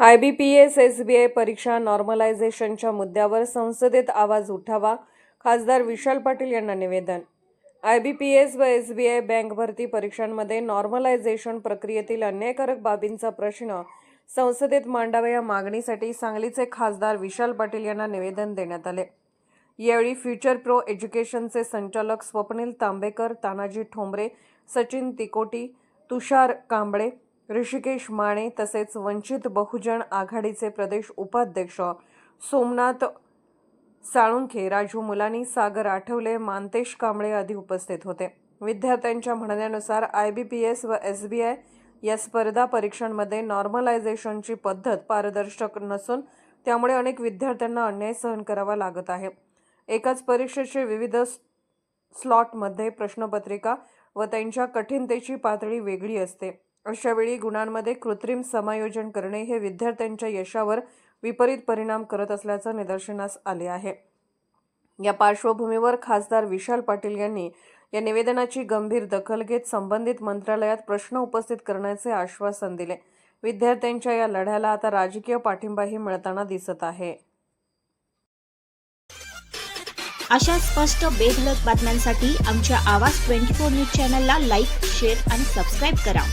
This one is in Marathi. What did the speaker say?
I B P S S B I परीक्षा नॉर्मलायझेशनच्या मुद्द्यावर संसदेत आवाज उठावा खासदार विशाल पाटील यांना निवेदन. आय बी पी एस व एस बी आय बँक भरती परीक्षांमध्ये नॉर्मलायझेशन प्रक्रियेतील अन्यायकारक बाबींचा प्रश्न संसदेत मांडावा या मागणीसाठी सांगलीचे खासदार विशाल पाटील यांना निवेदन देण्यात आले. यावेळी फ्युचर प्रो एज्युकेशनचे संचालक स्वप्नील तांबेकर तानाजी ठोंबरे सचिन तिकोटी तुषार कांबळे ऋषिकेश माने तसेच वंचित बहुजन आघाडीचे प्रदेश उपाध्यक्ष सोमनाथ साळुंखे राजू मुलानी सागर आठवले मानतेश कांबळे आदी उपस्थित होते. विद्यार्थ्यांच्या म्हणण्यानुसार आय बी पी एस व एस बी आय या स्पर्धा परीक्षांमध्ये नॉर्मलायझेशनची पद्धत पारदर्शक नसून त्यामुळे अनेक विद्यार्थ्यांना अन्याय सहन करावा लागत आहे. एकाच परीक्षेचे विविध स्लॉटमध्ये प्रश्नपत्रिका व त्यांच्या कठीणतेची पातळी वेगळी असते. अशावेळी गुणांमध्ये कृत्रिम समायोजन करणे हे विद्यार्थ्यांच्या यशावर विपरीत परिणाम करत असल्याचं निदर्शनास आले आहे. या पार्श्वभूमीवर खासदार विशाल पाटील यांनी या निवेदनाची गंभीर दखल घेत संबंधित मंत्रालयात प्रश्न उपस्थित करण्याचे आश्वासन दिले. विद्यार्थ्यांच्या या लढ्याला आता राजकीय पाठिंबाही मिळताना दिसत आहे. अशा स्पष्ट बेधडक बातम्यांसाठी आमच्या आवाज ट्वेंटी फोर न्यूज चॅनलला लाईक शेअर आणि सबस्क्राईब करा.